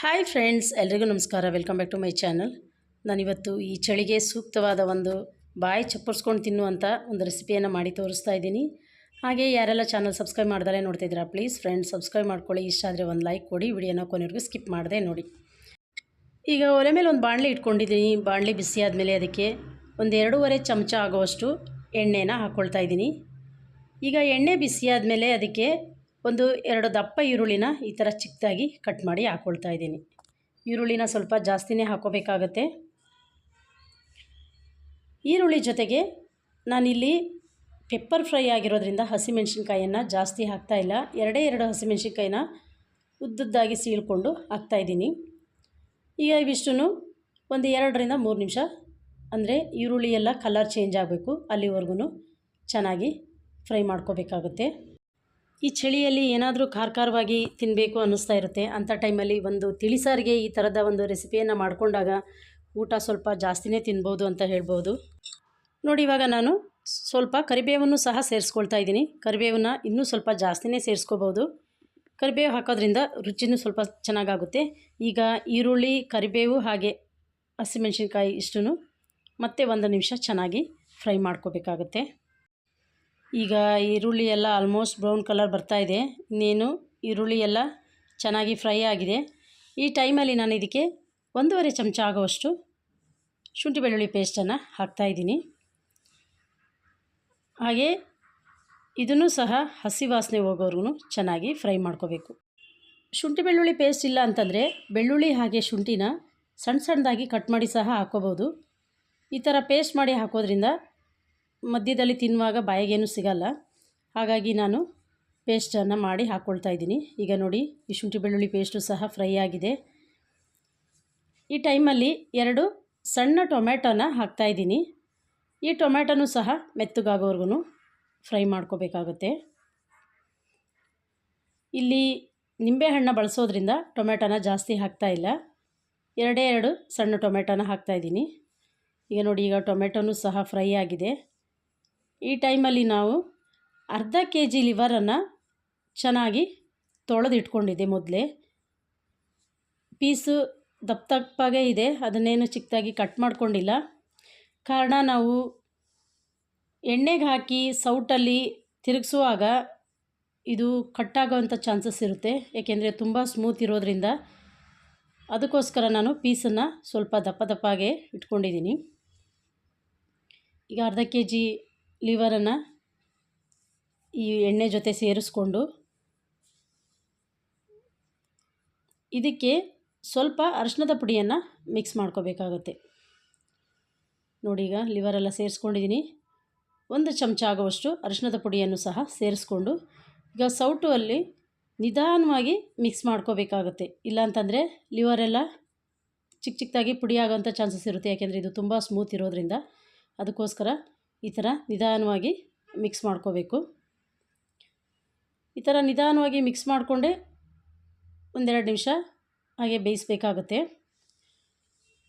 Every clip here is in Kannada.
ಹಾಯ್ ಫ್ರೆಂಡ್ಸ್, ಎಲ್ರಿಗೂ ನಮಸ್ಕಾರ. Welcome back to my channel. ನಾನಿವತ್ತು ಈ ಚಳಿಗೆ ಸೂಕ್ತವಾದ ಒಂದು ಬಾಯಿ ಚಪ್ಪರ್ಸ್ಕೊಂಡು ತಿನ್ನುವಂಥ ಒಂದು ರೆಸಿಪಿಯನ್ನು ಮಾಡಿ ತೋರಿಸ್ತಾ ಇದ್ದೀನಿ. ಹಾಗೆ ಯಾರೆಲ್ಲ ಚಾನಲ್ ಸಬ್ಸ್ಕ್ರೈಬ್ ಮಾಡ್ದಲೇ ನೋಡ್ತಿದ್ದೀರಾ, ಪ್ಲೀಸ್ ಫ್ರೆಂಡ್ಸ್, ಸಬ್ಸ್ಕ್ರೈಬ್ ಮಾಡ್ಕೊಳ್ಳಿ. ಇಷ್ಟ ಆದರೆ ಒಂದು ಲೈಕ್ ಕೊಡಿ, ವಿಡಿಯೋನ ಕೊನೆವರೆಗೂ ಸ್ಕಿಪ್ ಮಾಡದೆ ನೋಡಿ. ಈಗ ಒಲೆ ಮೇಲೆ ಒಂದು ಬಾಣಲೆ ಇಟ್ಕೊಂಡಿದ್ದೀನಿ. ಬಾಣಲೆ ಬಿಸಿ ಆದಮೇಲೆ ಅದಕ್ಕೆ ಒಂದು ಎರಡೂವರೆ ಚಮಚ ಆಗುವಷ್ಟು ಎಣ್ಣೆನ ಹಾಕ್ಕೊಳ್ತಾ ಇದ್ದೀನಿ. ಈಗ ಎಣ್ಣೆ ಬಿಸಿ ಆದಮೇಲೆ ಅದಕ್ಕೆ ಒಂದು ಎರಡು ದಪ್ಪ ಈರುಳ್ಳಿನ ಈ ಥರ ಚಿಕ್ಕದಾಗಿ ಕಟ್ ಮಾಡಿ ಹಾಕ್ಕೊಳ್ತಾ ಇದ್ದೀನಿ. ಈರುಳ್ಳಿನ ಸ್ವಲ್ಪ ಜಾಸ್ತಿನೇ ಹಾಕೋಬೇಕಾಗತ್ತೆ. ಈರುಳ್ಳಿ ಜೊತೆಗೆ ನಾನಿಲ್ಲಿ ಪೆಪ್ಪರ್ ಫ್ರೈ ಆಗಿರೋದ್ರಿಂದ ಹಸಿಮೆಣ್ಸಿನ್ಕಾಯನ್ನು ಜಾಸ್ತಿ ಹಾಕ್ತಾ ಇಲ್ಲ. ಎರಡೇ ಎರಡು ಹಸಿಮೆಣ್ಸಿನ್ಕಾಯಿನ ಉದ್ದುದ್ದಾಗಿ ಸೀಳ್ಕೊಂಡು ಹಾಕ್ತಾಯಿದ್ದೀನಿ ಈಗ ಇವಿಷ್ಟು ಒಂದು ಎರಡರಿಂದ ಮೂರು ನಿಮಿಷ ಅಂದರೆ ಈರುಳ್ಳಿ ಎಲ್ಲ ಕಲರ್ ಚೇಂಜ್ ಆಗಬೇಕು. ಅಲ್ಲಿವರೆಗೂ ಚೆನ್ನಾಗಿ ಫ್ರೈ ಮಾಡ್ಕೋಬೇಕಾಗುತ್ತೆ. ಈ ಚಳಿಯಲ್ಲಿ ಏನಾದರೂ ಖಾರ ಖಾರವಾಗಿ ತಿನ್ನಬೇಕು ಅನ್ನಿಸ್ತಾ ಇರುತ್ತೆ. ಅಂಥ ಟೈಮಲ್ಲಿ ಒಂದು ತಿಳಿಸಾರಿಗೆ ಈ ಥರದ ಒಂದು ರೆಸಿಪಿಯನ್ನು ಮಾಡಿಕೊಂಡಾಗ ಊಟ ಸ್ವಲ್ಪ ಜಾಸ್ತಿನೇ ತಿನ್ಬೋದು ಅಂತ ಹೇಳ್ಬೋದು. ನೋಡಿ, ಇವಾಗ ನಾನು ಸ್ವಲ್ಪ ಕರಿಬೇವನ್ನು ಸಹ ಸೇರಿಸ್ಕೊಳ್ತಾ ಇದ್ದೀನಿ. ಕರಿಬೇವನ್ನ ಇನ್ನೂ ಸ್ವಲ್ಪ ಜಾಸ್ತಿನೇ ಸೇರಿಸ್ಕೋಬೋದು. ಕರಿಬೇವು ಹಾಕೋದ್ರಿಂದ ರುಚಿನೂ ಸ್ವಲ್ಪ ಚೆನ್ನಾಗಾಗುತ್ತೆ. ಈಗ ಈರುಳ್ಳಿ, ಕರಿಬೇವು ಹಾಗೆ ಹಸಿಮೆಣ್ಸಿನ್ಕಾಯಿ ಇಷ್ಟು ಮತ್ತೆ ಒಂದು ನಿಮಿಷ ಚೆನ್ನಾಗಿ ಫ್ರೈ ಮಾಡ್ಕೋಬೇಕಾಗುತ್ತೆ. ಈಗ ಈರುಳ್ಳಿ ಎಲ್ಲ ಆಲ್ಮೋಸ್ಟ್ ಬ್ರೌನ್ ಕಲರ್ ಬರ್ತಾ ಇದೆ. ಇನ್ನೇನು ಈರುಳ್ಳಿ ಎಲ್ಲ ಚೆನ್ನಾಗಿ ಫ್ರೈ ಆಗಿದೆ. ಈ ಟೈಮಲ್ಲಿ ನಾನು ಇದಕ್ಕೆ ಒಂದೂವರೆ ಚಮಚ ಆಗುವಷ್ಟು ಶುಂಠಿ ಬೆಳ್ಳುಳ್ಳಿ ಪೇಸ್ಟನ್ನು ಹಾಕ್ತಾಯಿದ್ದೀನಿ ಹಾಗೆ ಇದನ್ನು ಸಹ ಹಸಿ ವಾಸನೆ ಹೋಗೋವರೆಗೂ ಚೆನ್ನಾಗಿ ಫ್ರೈ ಮಾಡ್ಕೋಬೇಕು. ಶುಂಠಿ ಬೆಳ್ಳುಳ್ಳಿ ಪೇಸ್ಟ್ ಇಲ್ಲ ಅಂತಂದರೆ ಬೆಳ್ಳುಳ್ಳಿ ಹಾಗೆ ಶುಂಠಿನ ಸಣ್ಣ ಸಣ್ಣದಾಗಿ ಕಟ್ ಮಾಡಿ ಸಹ ಹಾಕೋಬೋದು ಈ ಥರ ಪೇಸ್ಟ್ ಮಾಡಿ ಹಾಕೋದ್ರಿಂದ ಮಧ್ಯದಲ್ಲಿ ತಿನ್ನುವಾಗ ಬಾಯಿಗೇನು ಸಿಗಲ್ಲ. ಹಾಗಾಗಿ ನಾನು ಪೇಸ್ಟನ್ನು ಮಾಡಿ ಹಾಕ್ಕೊಳ್ತಾ ಇದ್ದೀನಿ. ಈಗ ನೋಡಿ, ಈ ಶುಂಠಿ ಬೆಳ್ಳುಳ್ಳಿ ಪೇಸ್ಟು ಸಹ ಫ್ರೈ ಆಗಿದೆ. ಈ ಟೈಮಲ್ಲಿ ಎರಡು ಸಣ್ಣ ಟೊಮ್ಯಾಟೋನ ಹಾಕ್ತಾಯಿದ್ದೀನಿ ಈ ಟೊಮ್ಯಾಟೋನು ಸಹ ಮೆತ್ತಗಾಗೋವರೆಗೂ ಫ್ರೈ ಮಾಡ್ಕೋಬೇಕಾಗುತ್ತೆ. ಇಲ್ಲಿ ನಿಂಬೆಹಣ್ಣು ಬಳಸೋದ್ರಿಂದ ಟೊಮೆಟೊನ ಜಾಸ್ತಿ ಹಾಕ್ತಾ ಇಲ್ಲ. ಎರಡೇ ಎರಡು ಸಣ್ಣ ಟೊಮೆಟೊನ ಹಾಕ್ತಾಯಿದ್ದೀನಿ ಈಗ ನೋಡಿ, ಈಗ ಟೊಮೆಟೊನೂ ಸಹ ಫ್ರೈ ಆಗಿದೆ. ಈ ಟೈಮಲ್ಲಿ ನಾವು ಅರ್ಧ ಕೆ ಜಿ ಲಿವರನ್ನು ಚೆನ್ನಾಗಿ ತೊಳೆದು ಇಟ್ಕೊಂಡಿದ್ದೆ ಮೊದಲೇ. ಪೀಸು ದಪ್ಪ ದಪ್ಪಾಗೇ ಇದೆ, ಅದನ್ನೇನು ಚಿಕ್ಕದಾಗಿ ಕಟ್ ಮಾಡ್ಕೊಂಡಿಲ್ಲ. ಕಾರಣ ನಾವು ಎಣ್ಣೆಗೆ ಹಾಕಿ ಸೌಟಲ್ಲಿ ತಿರುಗಿಸುವಾಗ ಇದು ಕಟ್ಟಾಗೋವಂಥ ಚಾನ್ಸಸ್ ಇರುತ್ತೆ, ಏಕೆಂದರೆ ತುಂಬ ಸ್ಮೂತ್ ಇರೋದ್ರಿಂದ ಅದಕ್ಕೋಸ್ಕರ ನಾನು ಪೀಸನ್ನು ಸ್ವಲ್ಪ ದಪ್ಪ ದಪ್ಪಾಗೆ ಇಟ್ಕೊಂಡಿದ್ದೀನಿ. ಈಗ ಅರ್ಧ ಕೆ ಜಿ ಲಿವರನ್ನು ಈ ಎಣ್ಣೆ ಜೊತೆ ಸೇರಿಸ್ಕೊಂಡು ಇದಕ್ಕೆ ಸ್ವಲ್ಪ ಅರಶಿನದ ಪುಡಿಯನ್ನು ಮಿಕ್ಸ್ ಮಾಡ್ಕೋಬೇಕಾಗುತ್ತೆ. ನೋಡಿ ಈಗ ಲಿವರೆಲ್ಲ ಸೇರಿಸ್ಕೊಂಡಿದ್ದೀನಿ ಒಂದು ಚಮಚ ಆಗುವಷ್ಟು ಅರಶಿನದ ಪುಡಿಯನ್ನು ಸಹ ಸೇರಿಸ್ಕೊಂಡು ಈಗ ಸೌಟು ಅಲ್ಲಿ ನಿಧಾನವಾಗಿ ಮಿಕ್ಸ್ ಮಾಡ್ಕೋಬೇಕಾಗುತ್ತೆ. ಇಲ್ಲಾಂತಂದರೆ ಲಿವರೆಲ್ಲ ಚಿಕ್ಕ ಚಿಕ್ಕದಾಗಿ ಪುಡಿ ಚಾನ್ಸಸ್ ಇರುತ್ತೆ. ಯಾಕೆಂದರೆ ಇದು ತುಂಬ ಸ್ಮೂತ್ ಇರೋದ್ರಿಂದ ಅದಕ್ಕೋಸ್ಕರ ಈ ಥರ ನಿಧಾನವಾಗಿ ಮಿಕ್ಸ್ ಮಾಡ್ಕೋಬೇಕು. ಈ ಥರ ನಿಧಾನವಾಗಿ ಮಿಕ್ಸ್ ಮಾಡಿಕೊಂಡೆ ಒಂದೆರಡು ನಿಮಿಷ ಹಾಗೆ ಬೇಯಿಸಬೇಕಾಗುತ್ತೆ.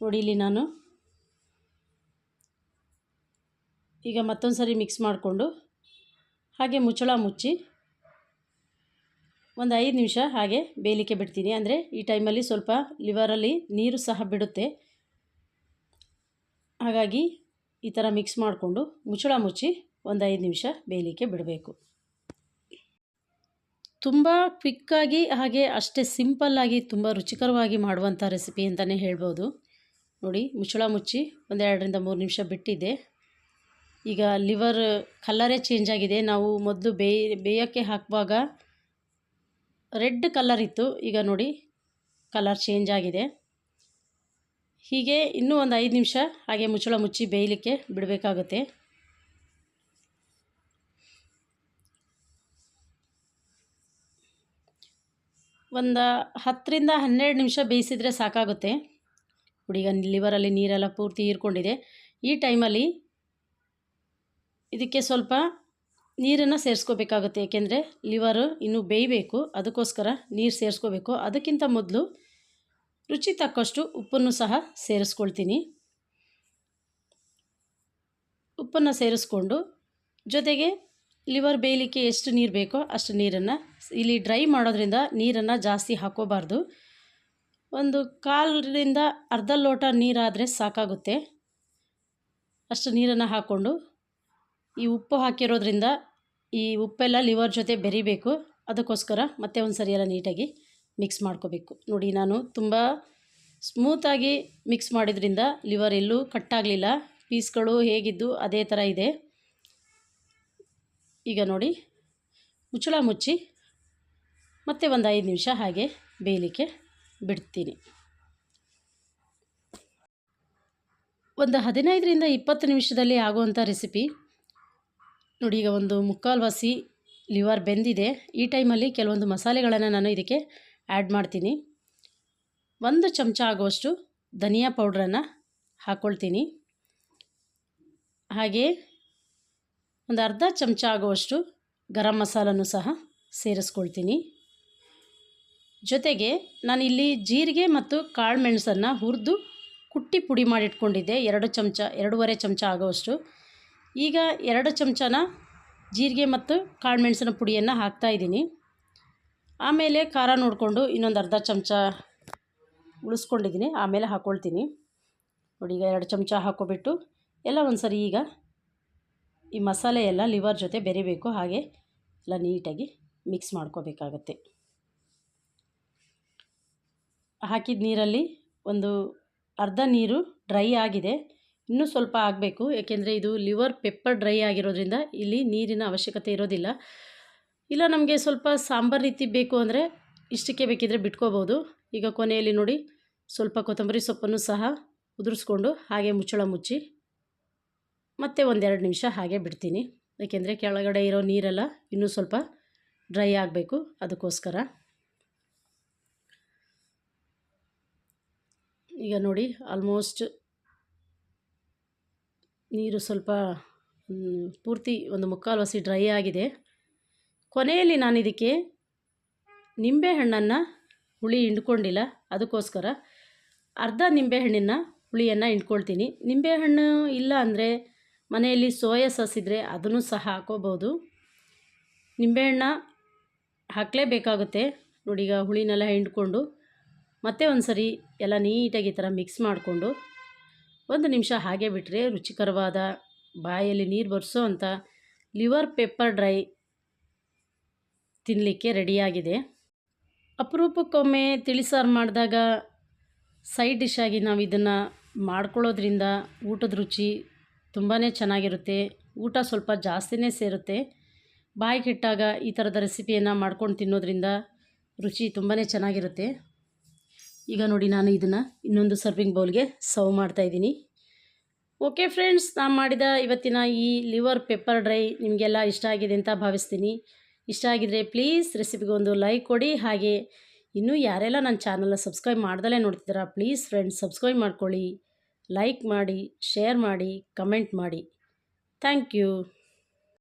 ನೋಡಿ ನಾನು ಈಗ ಮತ್ತೊಂದು ಸರಿ ಮಿಕ್ಸ್ ಮಾಡಿಕೊಂಡು ಹಾಗೆ ಮುಚ್ಚಳ ಮುಚ್ಚಿ ಒಂದು ಐದು ನಿಮಿಷ ಹಾಗೆ ಬೇಯಲಿಕ್ಕೆ ಬಿಡ್ತೀನಿ. ಅಂದರೆ ಈ ಟೈಮಲ್ಲಿ ಸ್ವಲ್ಪ ಲಿವರಲ್ಲಿ ನೀರು ಸಹ ಬಿಡುತ್ತೆ. ಹಾಗಾಗಿ ಈ ಥರ ಮಿಕ್ಸ್ ಮಾಡಿಕೊಂಡು ಮುಚ್ಚಳ ಮುಚ್ಚಿ ಒಂದು ಐದು ನಿಮಿಷ ಬೇಯಲಿಕ್ಕೆ ಬಿಡಬೇಕು. ತುಂಬ ಕ್ವಿಕ್ಕಾಗಿ ಹಾಗೆ ಅಷ್ಟೇ ಸಿಂಪಲ್ಲಾಗಿ ತುಂಬ ರುಚಿಕರವಾಗಿ ಮಾಡುವಂಥ ರೆಸಿಪಿ ಅಂತಲೇ ಹೇಳ್ಬೋದು. ನೋಡಿ, ಮುಚ್ಚಳ ಮುಚ್ಚಿ ಒಂದೆರಡರಿಂದ ಮೂರು ನಿಮಿಷ ಬಿಟ್ಟಿದ್ದೆ ಈಗ ಲಿವರ್ ಕಲ್ಲರೇ ಚೇಂಜ್ ಆಗಿದೆ. ನಾವು ಮೊದಲು ಬೇಯ್, ಬೇಯೋಕ್ಕೆ ಹಾಕುವಾಗ ರೆಡ್ ಕಲರ್ ಇತ್ತು. ಈಗ ನೋಡಿ ಕಲರ್ ಚೇಂಜ್ ಆಗಿದೆ. ಹೀಗೆ ಇನ್ನೂ ಒಂದು ಐದು ನಿಮಿಷ ಹಾಗೆ ಮುಚ್ಚಳ ಮುಚ್ಚಿ ಬೇಯಲಿಕ್ಕೆ ಬಿಡಬೇಕಾಗುತ್ತೆ. ಒಂದು ಹತ್ತರಿಂದ ಹನ್ನೆರಡು ನಿಮಿಷ ಬೇಯಿಸಿದರೆ ಸಾಕಾಗುತ್ತೆ. ಹುಡುಗ ಲಿವರಲ್ಲಿ ನೀರೆಲ್ಲ ಪೂರ್ತಿ ಹೀರ್ಕೊಂಡಿದೆ. ಈ ಟೈಮಲ್ಲಿ ಇದಕ್ಕೆ ಸ್ವಲ್ಪ ನೀರನ್ನು ಸೇರಿಸ್ಕೋಬೇಕಾಗುತ್ತೆ. ಏಕೆಂದರೆ ಲಿವರು ಇನ್ನೂ ಬೇಯಬೇಕು. ಅದಕ್ಕೋಸ್ಕರ ನೀರು ಸೇರಿಸ್ಕೋಬೇಕು. ಅದಕ್ಕಿಂತ ಮೊದಲು ರುಚಿ ತಕ್ಕಷ್ಟು ಉಪ್ಪನ್ನು ಸಹ ಸೇರಿಸ್ಕೊಳ್ತೀನಿ. ಉಪ್ಪನ್ನು ಸೇರಿಸ್ಕೊಂಡು ಜೊತೆಗೆ ಲಿವರ್ ಬೇಯಲಿಕ್ಕೆ ಎಷ್ಟು ನೀರು ಬೇಕೋ ಅಷ್ಟು ನೀರನ್ನು ಇಲ್ಲಿ ಡ್ರೈ ಮಾಡೋದ್ರಿಂದ ನೀರನ್ನು ಜಾಸ್ತಿ ಹಾಕೋಬಾರ್ದು ಒಂದು ಕಾಲರಿಂದ ಅರ್ಧ ಲೋಟ ನೀರಾದರೆ ಸಾಕಾಗುತ್ತೆ. ಅಷ್ಟು ನೀರನ್ನು ಹಾಕ್ಕೊಂಡು ಈ ಉಪ್ಪು ಹಾಕಿರೋದ್ರಿಂದ ಈ ಉಪ್ಪೆಲ್ಲ ಲಿವರ್ ಜೊತೆ ಬೆರಿಬೇಕು. ಅದಕ್ಕೋಸ್ಕರ ಮತ್ತೆ ಒಂದು ಸರಿ ಎಲ್ಲ ನೀಟಾಗಿ ಮಿಕ್ಸ್ ಮಾಡ್ಕೋಬೇಕು. ನೋಡಿ ನಾನು ತುಂಬ ಸ್ಮೂತಾಗಿ ಮಿಕ್ಸ್ ಮಾಡಿದ್ರಿಂದ ಲಿವರ್ ಎಲ್ಲೂ ಕಟ್ಟಾಗಲಿಲ್ಲ ಪೀಸ್ಗಳು ಹೇಗಿದ್ದು ಅದೇ ಥರ ಇದೆ. ಈಗ ನೋಡಿ, ಮುಚ್ಚಳ ಮುಚ್ಚಿ ಮತ್ತೆ ಒಂದು ಐದು ನಿಮಿಷ ಹಾಗೆ ಬೇಯಲಿಕ್ಕೆ ಬಿಡ್ತೀನಿ. ಒಂದು ಹದಿನೈದರಿಂದ ಇಪ್ಪತ್ತು ನಿಮಿಷದಲ್ಲಿ ಆಗುವಂಥ ರೆಸಿಪಿ ನೋಡಿ, ಈಗ ಒಂದು ಮುಕ್ಕಾಲು ವಾಸಿ ಲಿವರ್ ಬೆಂದಿದೆ. ಈ ಟೈಮಲ್ಲಿ ಕೆಲವೊಂದು ಮಸಾಲೆಗಳನ್ನು ನಾನು ಇದಕ್ಕೆ ಆ್ಯಡ್ ಮಾಡ್ತೀನಿ. ಒಂದು ಚಮಚ ಆಗುವಷ್ಟು ಧನಿಯಾ ಪೌಡ್ರನ್ನು ಹಾಕ್ಕೊಳ್ತೀನಿ ಹಾಗೆ ಒಂದು ಅರ್ಧ ಚಮಚ ಆಗುವಷ್ಟು ಗರಂ ಮಸಾಲನ್ನು ಸಹ ಸೇರಿಸ್ಕೊಳ್ತೀನಿ. ಜೊತೆಗೆ ನಾನಿಲ್ಲಿ ಜೀರಿಗೆ ಮತ್ತು ಕಾಳು ಮೆಣಸನ್ನು ಹುರಿದು ಕುಟ್ಟಿ ಪುಡಿ ಮಾಡಿಟ್ಕೊಂಡಿದ್ದೆ. ಎರಡು ಚಮಚ, ಎರಡೂವರೆ ಚಮಚ ಆಗುವಷ್ಟು. ಈಗ ಎರಡು ಚಮಚನ ಜೀರಿಗೆ ಮತ್ತು ಕಾಳು ಮೆಣಸಿನ ಪುಡಿಯನ್ನು ಹಾಕ್ತಾಯಿದ್ದೀನಿ ಆಮೇಲೆ ಖಾರ ನೋಡಿಕೊಂಡು ಇನ್ನೊಂದು ಅರ್ಧ ಚಮಚ ಉಳಿಸ್ಕೊಂಡಿದ್ದೀನಿ, ಆಮೇಲೆ ಹಾಕ್ಕೊಳ್ತೀನಿ ನೋಡಿ, ಈಗ ಎರಡು ಚಮಚ ಹಾಕ್ಕೊಬಿಟ್ಟು ಎಲ್ಲ ಒಂದು ಸರಿ ಈಗ ಈ ಮಸಾಲೆ ಎಲ್ಲ ಲಿವರ್ ಜೊತೆ ಬೆರಿಬೇಕು, ಹಾಗೆ ಎಲ್ಲ ನೀಟಾಗಿ ಮಿಕ್ಸ್ ಮಾಡ್ಕೋಬೇಕಾಗತ್ತೆ. ಹಾಕಿದ ನೀರಲ್ಲಿ ಒಂದು ಅರ್ಧ ನೀರು ಡ್ರೈ ಆಗಿದೆ, ಇನ್ನೂ ಸ್ವಲ್ಪ ಆಗಬೇಕು ಏಕೆಂದರೆ ಇದು ಲಿವರ್ ಪೆಪ್ಪರ್ ಡ್ರೈ ಆಗಿರೋದ್ರಿಂದ ಇಲ್ಲಿ ನೀರಿನ ಅವಶ್ಯಕತೆ ಇರೋದಿಲ್ಲ. ಇಲ್ಲ, ನಮಗೆ ಸ್ವಲ್ಪ ಸಾಂಬಾರು ರೀತಿ ಬೇಕು ಅಂದರೆ ಇಷ್ಟಕ್ಕೆ ಬೇಕಿದ್ದರೆ ಬಿಟ್ಕೋಬೋದು ಈಗ ಕೊನೆಯಲ್ಲಿ ನೋಡಿ, ಸ್ವಲ್ಪ ಕೊತ್ತಂಬರಿ ಸೊಪ್ಪನ್ನು ಸಹ ಉದುರಿಸ್ಕೊಂಡು ಹಾಗೆ ಮುಚ್ಚಳ ಮುಚ್ಚಿ ಮತ್ತೆ ಒಂದೆರಡು ನಿಮಿಷ ಹಾಗೆ ಬಿಡ್ತೀನಿ. ಏಕೆಂದರೆ ಕೆಳಗಡೆ ಇರೋ ನೀರೆಲ್ಲ ಇನ್ನೂ ಸ್ವಲ್ಪ ಡ್ರೈ ಆಗಬೇಕು ಅದಕ್ಕೋಸ್ಕರ. ಈಗ ನೋಡಿ, ಆಲ್ಮೋಸ್ಟ್ ನೀರು ಸ್ವಲ್ಪ ಪೂರ್ತಿ ಒಂದು ಮುಕ್ಕಾಲು ಹಸಿ ಡ್ರೈ ಆಗಿದೆ. ಕೊನೆಯಲ್ಲಿ ನಾನು ಇದಕ್ಕೆ ನಿಂಬೆಹಣ್ಣನ್ನು ಹುಳಿ ಹಿಂಡ್ಕೊಂಡಿಲ್ಲ, ಅದಕ್ಕೋಸ್ಕರ ಅರ್ಧ ನಿಂಬೆಹಣ್ಣಿನ ಹುಳಿಯನ್ನು ಹಿಂಡ್ಕೊಳ್ತೀನಿ. ನಿಂಬೆಹಣ್ಣು ಇಲ್ಲ ಅಂದರೆ ಮನೆಯಲ್ಲಿ ಸೋಯಾ ಸಾಸ್ ಇದ್ದರೆ ಅದನ್ನು ಸಹ ಹಾಕೋಬೋದು ನಿಂಬೆಹಣ್ಣ ಹಾಕಲೇಬೇಕಾಗುತ್ತೆ. ನೋಡಿ, ಈಗ ಹುಳಿನೆಲ್ಲ ಹಿಂಡ್ಕೊಂಡು ಮತ್ತೆ ಒಂದು ಸರಿ ಎಲ್ಲ ನೀಟಾಗಿ ಈ ಥರ ಮಿಕ್ಸ್ ಮಾಡಿಕೊಂಡು ಒಂದು ನಿಮಿಷ ಹಾಗೆ ಬಿಟ್ಟರೆ ರುಚಿಕರವಾದ ಬಾಯಲ್ಲಿ ನೀರು ಬರೆಸೋ ಅಂಥ ಲಿವರ್ ಪೆಪ್ಪರ್ ಡ್ರೈ ತಿನ್ನಲಿಕ್ಕೆ ರೆಡಿಯಾಗಿದೆ. ಅಪರೂಪಕ್ಕೊಮ್ಮೆ ತಿಳಿಸಾರು ಮಾಡಿದಾಗ ಸೈಡ್ ಡಿಶ್ ಆಗಿ ನಾವು ಇದನ್ನು ಮಾಡ್ಕೊಳ್ಳೋದ್ರಿಂದ ಊಟದ ರುಚಿ ತುಂಬಾ ಚೆನ್ನಾಗಿರುತ್ತೆ. ಊಟ ಸ್ವಲ್ಪ ಜಾಸ್ತಿನೇ ಸೇರುತ್ತೆ. ಬಾಯಿಗೆ ಇಟ್ಟಾಗ ಈ ಥರದ ರೆಸಿಪಿಯನ್ನು ಮಾಡ್ಕೊಂಡು ತಿನ್ನೋದ್ರಿಂದ ರುಚಿ ತುಂಬಾ ಚೆನ್ನಾಗಿರುತ್ತೆ. ಈಗ ನೋಡಿ ನಾನು ಇದನ್ನು ಇನ್ನೊಂದು ಸರ್ವಿಂಗ್ ಬೌಲ್ಗೆ ಸರ್ವ್ ಮಾಡ್ತಾಯಿದ್ದೀನಿ ಓಕೆ ಫ್ರೆಂಡ್ಸ್, ನಾನು ಮಾಡಿದ ಇವತ್ತಿನ ಈ ಲಿವರ್ ಪೆಪ್ಪರ್ ಡ್ರೈ ನಿಮಗೆಲ್ಲ ಇಷ್ಟ ಆಗಿದೆ ಅಂತ ಭಾವಿಸ್ತೀನಿ. ಇಷ್ಟ ಆಗಿದರೆ ಪ್ಲೀಸ್ ರೆಸಿಪಿಗೆ ಒಂದು ಲೈಕ್ ಕೊಡಿ. ಹಾಗೆ ಇನ್ನೂ ಯಾರೆಲ್ಲ ನನ್ನ ಚಾನಲ್ನ ಸಬ್ಸ್ಕ್ರೈಬ್ ಮಾಡ್ದಲೇ ನೋಡ್ತಿದ್ದೀರಾ ಪ್ಲೀಸ್ ಫ್ರೆಂಡ್ಸ್ ಸಬ್ಸ್ಕ್ರೈಬ್ ಮಾಡ್ಕೊಳ್ಳಿ. ಲೈಕ್ ಮಾಡಿ ಶೇರ್ ಮಾಡಿ ಕಮೆಂಟ್ ಮಾಡಿ. Thank you